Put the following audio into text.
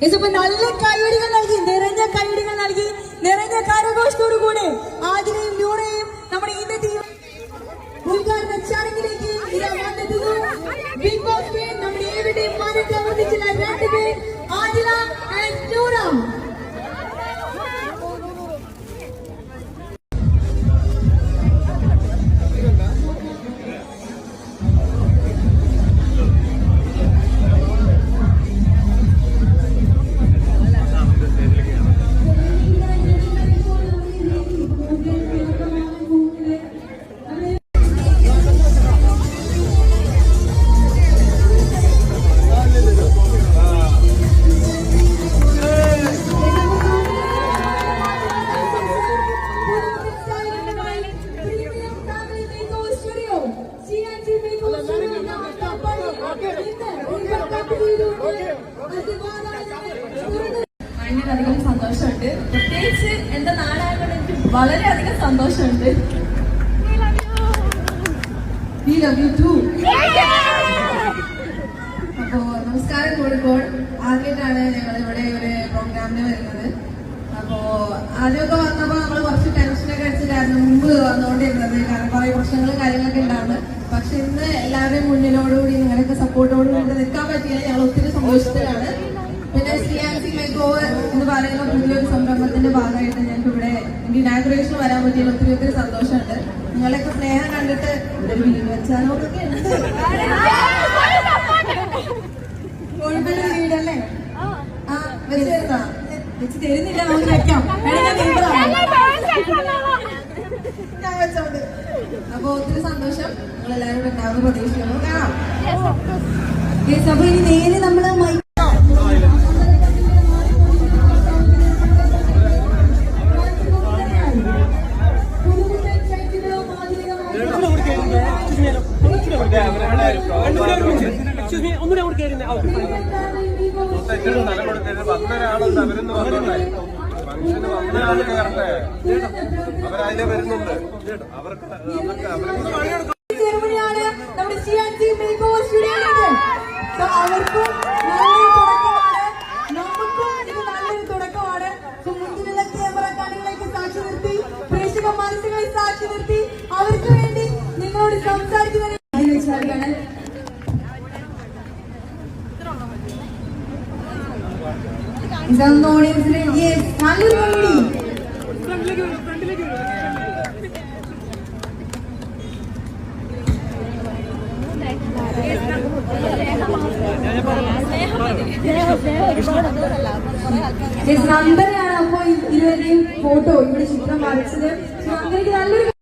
യേശുപ്പ നല്ല കൈയടികൾ നൽകി നിറഞ്ഞ കൈയടികൾ നൽകി നിറഞ്ഞ കരഘോഷത്തോടു കൂടെ ആദിനെയും നൂറയും നമ്മുടെ ഇന്നത്തെ ഉദ്ഘാടന ചടങ്ങിലേക്ക് നമ്മുടെ ഏവരുടെയും വളരെയധികം സന്തോഷമുണ്ട്. പ്രത്യേകിച്ച് എന്റെ നാടായതുകൊണ്ട് എനിക്ക് വളരെയധികം സന്തോഷമുണ്ട്. അപ്പോ നമസ്കാരം കോഴിക്കോട് ആദ്യമായിട്ടാണ് ഞങ്ങൾ ഇവിടെ ഒരു പ്രോഗ്രാമിന് വരുന്നത്. അപ്പോ ആദ്യമൊക്കെ വന്നപ്പോ നമ്മൾ കുറച്ച് ടെൻഷനൊക്കെ അടിച്ചിട്ടായിരുന്നു മുമ്പ് വന്നുകൊണ്ടിരുന്നത്. കാരണം കുറെ പ്രശ്നങ്ങളും കാര്യങ്ങളൊക്കെ ഉണ്ടാവുന്നത് പക്ഷെ ഇന്ന് എല്ലാവരുടെയും മുന്നിലോടുകൂടി നിങ്ങളൊക്കെ സപ്പോർട്ടോടുകൂടി നിൽക്കാൻ പറ്റിയാൽ ഞങ്ങൾ ഒത്തിരി സന്തോഷത്തിലാണ് പിന്നെ C R C make over എന്ന് പറയുന്ന പുതിയൊരു സംരംഭത്തിന്റെ ഭാഗമായിട്ട് ഞങ്ങൾക്ക് ഇവിടെ ഇനാഗ്രേഷൻ വരാൻ പറ്റിയ ഒത്തിരി ഒത്തിരി സന്തോഷമുണ്ട്. നിങ്ങളെയൊക്കെ സ്നേഹം കണ്ടിട്ട് ഇവിടെ ഒരു വീട് കോഴിക്കോട് വീടല്ലേ? ആ വെച്ച് വെച്ച് തരുന്നില്ല നമുക്ക് വെക്കാം. ഞാൻ വെച്ചോണ്ട്. അപ്പൊ ഒത്തിരി സന്തോഷം. നിങ്ങൾ എല്ലാവരും ഉണ്ടാവുന്ന പ്രതീക്ഷിക്കുന്നു. കാണാം. അപ്പൊ ഇനി നേരെ നമ്മൾ മൈ എക്സ്ക്യൂസ് മീ ഒന്നുകൂടെ അവിടെ കയറി തെറ്റിന് സ്ഥലം കൊടുക്കരുത് വന്ന ഒരാളുണ്ട് അവരൊന്ന് വന്നോട്ടെ അവരതിലെ വരുന്നുണ്ട് അവർക്ക് അവർക്ക്. So, അവർക്കും നല്ലൊരു തുടക്കമാണ്. നമുക്കും ഇത് നല്ലൊരു തുടക്കമാണ്. So, മുന്നിലുള്ള ക്യാമറ കണ്ണുകളേക്ക് സാക്ഷി നിർത്തി. പ്രേക്ഷക മനസ്സുകളെ സാക്ഷി നിർത്തി. അവർക്ക് വേണ്ടി നിങ്ങളോട് സംസാരിക്കുന്നതിന് ഇതൊന്നും ഓഡിയൻസിന് yes, നല്ലൊരു അപ്പോ ഇരുവരുടെയും ഫോട്ടോ ഇവിടെ ചിത്രം നന്ദനയ്ക്ക് നല്ലൊരു